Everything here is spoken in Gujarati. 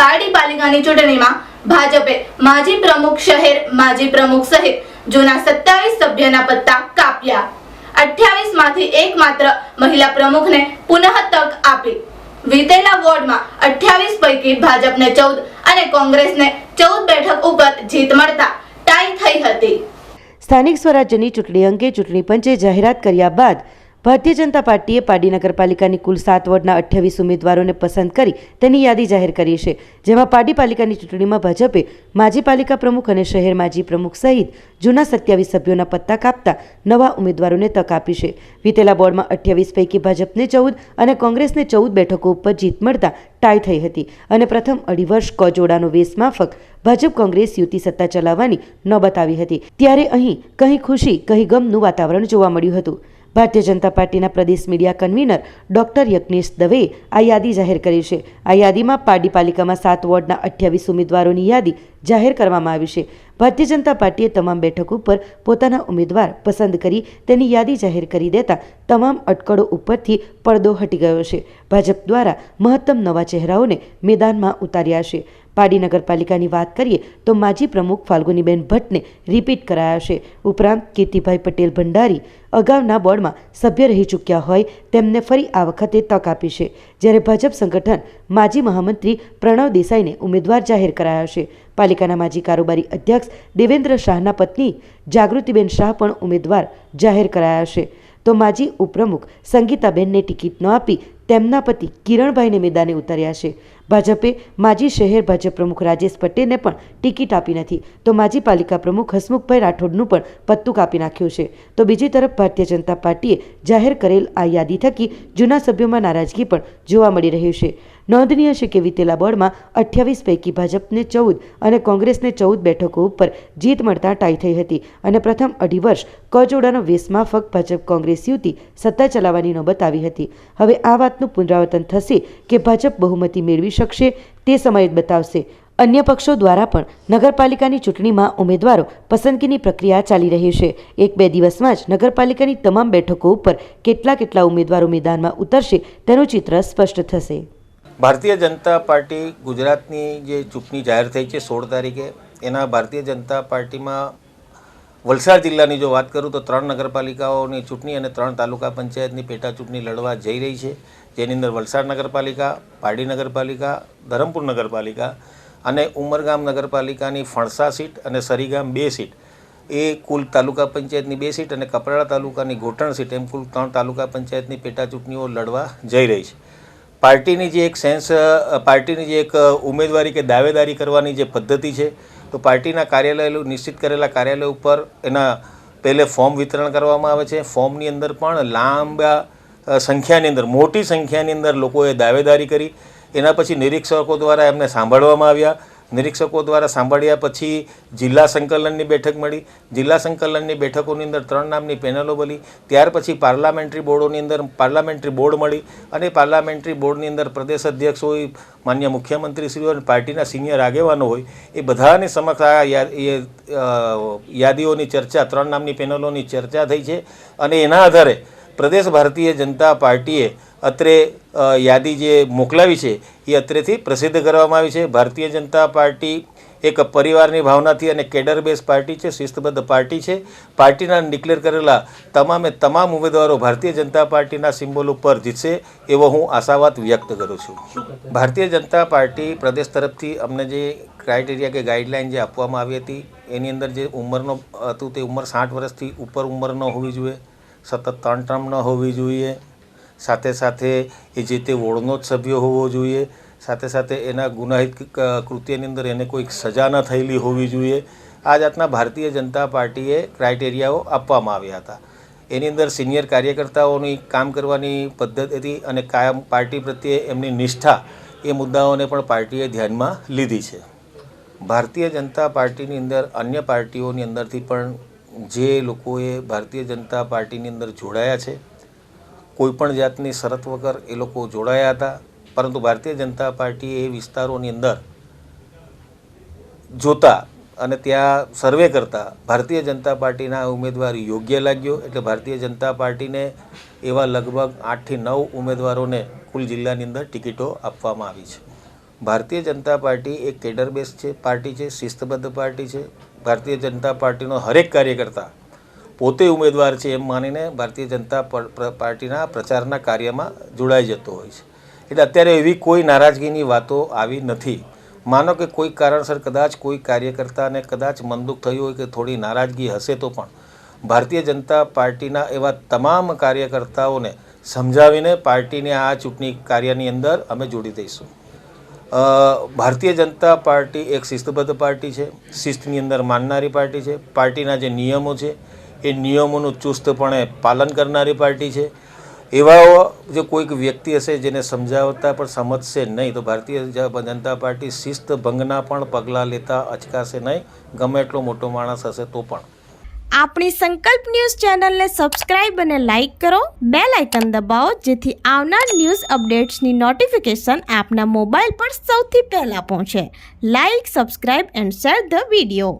પારડી પાલિકાની ચૂંટણીમાં ભાજપે માજી પ્રમુખ શહેર, માજી પ્રમુખ સહિત જૂના સત્તાવીસ સભ્યના પત્તા કાપ્યા. અઠ્યાવીસમાંથી એકમાત્ર મહિલા પ્રમુખને પુનઃ તક આપી. વીતેલા વોર્ડમાં અઠ્યાવીસ પૈકી ભાજપને ચૌદ અને કોંગ્રેસને ચૌદ બેઠક ઉપર જીત મળતા ટાઈ થઈ હતી. સ્થાનિક સ્વરાજ્યની ચૂંટણી અંગે ચૂંટણી પંચે જાહેરાત કર્યા બાદ ભારતીય જનતા પાર્ટીએ પાડી નગરપાલિકાની કુલ સાત વોર્ડના અઠ્યાવીસ ઉમેદવારોને પસંદ કરી તેની યાદી જાહેર કરી છે, જેમાં પાડી પાલિકાની ચૂંટણીમાં ભાજપે માજી પાલિકા પ્રમુખ અને શહેર માજી પ્રમુખ સહિત જૂના સત્યાવીસ સભ્યોના પત્તા કાપતા નવા ઉમેદવારોને તક આપી છે. વીતેલા બોર્ડમાં અઠ્યાવીસ પૈકી ભાજપને ચૌદ અને કોંગ્રેસને ચૌદ બેઠકો ઉપર જીત મળતા ટાઈ થઈ હતી અને પ્રથમ અઢી વર્ષ કજોડાનો વેસ માફક ભાજપ કોંગ્રેસ યુતિ સત્તા ચલાવવાની નોબત આવી હતી. ત્યારે અહીં કહી ખુશી કહી ગમનું વાતાવરણ જોવા મળ્યું હતું. ભારતીય જનતા પાર્ટીના પ્રદેશ મીડિયા કન્વીનર ડોક્ટર યજ્ઞેશ દવેએ આ યાદી જાહેર કરી છે. આ યાદીમાં પારડી પાલિકામાં સાત વોર્ડના અઠ્યાવીસ ઉમેદવારોની યાદી જાહેર કરવામાં આવી છે. ભારતીય જનતા પાર્ટીએ તમામ બેઠક ઉપર પોતાના ઉમેદવાર પસંદ કરી તેની યાદી જાહેર કરી દેતા તમામ અટકળો ઉપરથી પડદો હટી ગયો છે. ભાજપ દ્વારા મહત્તમ નવા ચહેરાઓને મેદાનમાં ઉતાર્યા છે. પાડી નગરપાલિકાની વાત કરીએ તો માજી પ્રમુખ ફાલ્ગુનીબેન ભટ્ટને રિપીટ કરાયા છે. ઉપરાંત કીર્તિભાઈ પટેલ ભંડારી અગાઉના બોર્ડમાં સભ્ય રહી ચૂક્યા હોય તેમને ફરી આ વખતે તક આપી છે. જ્યારે ભાજપ સંગઠન માજી મહામંત્રી પ્રણવ દેસાઈને ઉમેદવાર જાહેર કરાયા છે. પાલિકાના માજી કારોબારી અધ્યક્ષ દેવેન્દ્ર શાહના પત્ની જાગૃતિબેન શાહ પણ ઉમેદવાર જાહેર કરાયા છે. તો માજી ઉપપ્રમુખ સંગીતાબેનને ટિકિટ ન આપી તેમના પતિ કિરણભાઈને મેદાને ઉતાર્યા છે. ભાજપે માજી શહેર ભાજપ પ્રમુખ રાજેશ પટેલને પણ ટિકિટ આપી નથી. તો માજી પાલિકા પ્રમુખ હસમુખભાઈ રાઠોડનું પણ પત્તું કાપી નાખ્યું છે. તો બીજી તરફ ભારતીય જનતા પાર્ટીએ જાહેર કરેલ આ યાદી થકી જૂના સભ્યોમાં નારાજગી પણ જોવા મળી રહ્યું છે. નોંધનીય છે કે વિતેલા બોર્ડમાં અઠ્યાવીસ પૈકી ભાજપને ચૌદ અને કોંગ્રેસને ચૌદ બેઠકો ઉપર જીત મળતા ટાઈ થઈ હતી અને પ્રથમ અઢી વર્ષ કજોડાનો ફક્ત ભાજપ કોંગ્રેસ યુતિ સત્તા ચલાવવાની નોબત આવી હતી. હવે આ વાતનું પુનરાવર્તન થશે કે ભાજપ બહુમતી મેળવી શકશે તે સમય જ બતાવશે. અન્ય પક્ષો દ્વારા પણ નગરપાલિકાની ચૂંટણીમાં ઉમેદવારો પસંદગીની પ્રક્રિયા ચાલી રહી છે. એક બે દિવસમાં જ નગરપાલિકાની તમામ બેઠકો ઉપર કેટલા કેટલા ઉમેદવારો મેદાનમાં ઉતરશે તેનું ચિત્ર સ્પષ્ટ થશે. ભારતીય જનતા પાર્ટી ગુજરાતની જે ચૂંટણી જાહેર થઈ છે સોળ તારીખે, એના ભારતીય જનતા પાર્ટીમાં વલસાડ જિલ્લાની જો વાત કરું તો ત્રણ નગરપાલિકાઓની ચૂંટણી અને ત્રણ તાલુકા પંચાયતની પેટા ચૂંટણી લડવા જઈ રહી છે. જેની અંદર વલસાડ નગરપાલિકા, પારડી નગરપાલિકા, ધરમપુર નગરપાલિકા અને ઉમરગામ નગરપાલિકાની ફણસા સીટ અને સરીગામ બે સીટ. એ કુલ તાલુકા પંચાયતની બે સીટ અને કપરાડા તાલુકાની ઘોટણ સીટ, એમ કુલ ત્રણ તાલુકા પંચાયતની પેટા ચૂંટણીઓ લડવા જઈ રહી છે. પાર્ટીની જે એક સેન્સ પાર્ટીની જે એક ઉમેદવારી કે દાવેદારી કરવાની જે પદ્ધતિ છે, તો પાર્ટીના કાર્યાલય નિશ્ચિત કરેલા કાર્યાલય ઉપર એના પહેલે ફોર્મ વિતરણ કરવામાં આવે છે. ફોર્મની અંદર પણ લાંબા સંખ્યાની અંદર, મોટી સંખ્યાની અંદર લોકોએ દાવેદારી કરી. એના પછી નિરીક્ષકો દ્વારા એમને સાંભળવામાં આવ્યા. નિરીક્ષકો દ્વારા સાંભળ્યા પછી જિલ્લા સંકલનની બેઠક મળી. જિલ્લા સંકલનની બેઠકોની અંદર ત્રણ નામની પેનલો બની ત્યાર પછી પાર્લામેન્ટરી બોર્ડોની અંદર પાર્લામેન્ટરી બોર્ડ મળી અને પાર્લામેન્ટરી બોર્ડની અંદર પ્રદેશ અધ્યક્ષ હોય, માન્ય મુખ્યમંત્રીશ્રીઓ અને પાર્ટીના સિનિયર આગેવાનો હોય, એ બધાની સમક્ષ આ યાદીઓની ચર્ચા, ત્રણ નામની પેનલોની ચર્ચા થઈ છે. અને એના આધારે પ્રદેશ ભારતીય જનતા પાર્ટીએ અત્રે યાદી જે મોકલાવી છે એ અત્રેથી પ્રસિદ્ધ કરવામાં આવી છે. ભારતીય જનતા પાર્ટી એક પરિવારની ભાવનાથી અને કેડર બેઝ પાર્ટી છે શિસ્તબદ્ધ પાર્ટી છે. પાર્ટીના ડિક્લેર કરેલા તમામે તમામ ઉમેદવારો ભારતીય જનતા પાર્ટીના સિમ્બોલ ઉપર જીતશે એવો હું આશાવાદ વ્યક્ત કરું છું. ભારતીય જનતા પાર્ટી પ્રદેશ તરફથી અમને જે ક્રાઇટેરિયા કે ગાઈડલાઇન જે આપવામાં આવી હતી એની અંદર જે ઉંમરનો હતું તે ઉંમર સાઠ વર્ષથી ઉપર ઉંમર ન હોવી જોઈએ સતત ત્રણ ટર્મ ન હોવી જોઈએ સાથે સાથે એ જે તે વોર્ડનો જ સભ્ય હોવો જોઈએ, સાથે સાથે એના ગુનાહિત કૃત્યની અંદર એને કોઈક સજા ન થયેલી હોવી જોઈએ. આ જાતના ભારતીય જનતા પાર્ટીએ ક્રાઇટેરિયાઓ આપવામાં આવ્યા હતા. એની અંદર સિનિયર કાર્યકર્તાઓની કામ કરવાની પદ્ધતિ અને કાયમ પાર્ટી પ્રત્યે એમની નિષ્ઠા એ મુદ્દાઓને પણ પાર્ટીએ ધ્યાનમાં લીધી છે. ભારતીય જનતા પાર્ટીની અંદર અન્ય પાર્ટીઓની અંદરથી પણ જે લોકોએ ભારતીય જનતા પાર્ટીની અંદર જોડાયા છે કોઈ પણ જાતની શરત વગર એ લોકો જોડાયા હતા. પરંતુ ભારતીય જનતા પાર્ટીએ એ વિસ્તારોની અંદર જોતા અને ત્યાં સર્વે કરતા ભારતીય જનતા પાર્ટીના ઉમેદવાર યોગ્ય લાગ્યો. એટલે ભારતીય જનતા પાર્ટીને એવા લગભગ આઠથી નવ ઉમેદવારોને કુલ જિલ્લાની અંદર ટિકિટો આપવામાં આવી છે. ભારતીય જનતા પાર્ટી એક કેડર બેઝ છે, પાર્ટી છે, શિસ્તબદ્ધ પાર્ટી છે. ભારતીય જનતા પાર્ટીનો હરેક કાર્યકર્તા પોતે ઉમેદવાર છે એમ માનીને ભારતીય જનતા પાર્ટીના પ્રચારના કાર્યમાં જોડાઈ જતો હોય છે. એટલે અત્યારે એવી કોઈ નારાજગીની વાતો આવી નથી. માનો કે કોઈ કારણસર કદાચ કોઈ કાર્યકર્તાને કદાચ મનદુખ થયું હોય કે થોડી નારાજગી હશે તો પણ ભારતીય જનતા પાર્ટીના એવા તમામ કાર્યકર્તાઓને સમજાવીને પાર્ટીને આ ચૂંટણી કાર્યની અંદર અમે જોડી દઈશું. ભારતીય જનતા પાર્ટી એક શિસ્તબદ્ધ પાર્ટી છે. શિસ્તની અંદર માનનારી પાર્ટી છે. પાર્ટીના જે નિયમો છે એ નિયમોનું ચુસ્તપણે પાલન કરનારી પાર્ટી છે. એવા જો કોઈક વ્યક્તિ હશે જેને સમજાવતા પણ સમજશે નહીં, તો ભારતીય જનતા પાર્ટી શિસ્ત ભંગના પણ પગલાં લેતા અચકાશે નહીં. ગમે એટલો મોટો માણસ હશે તો પણ. આપણી સંકલ્પ ન્યૂઝ ચેનલને સબસ્ક્રાઇબ અને લાઇક કરો. બે લાઇકન દબાવો, જેથી આવનાર ન્યૂઝ અપડેટ્સની નોટિફિકેશન આપના મોબાઈલ પર સૌથી પહેલાં પહોંચે. Like, subscribe and share the video.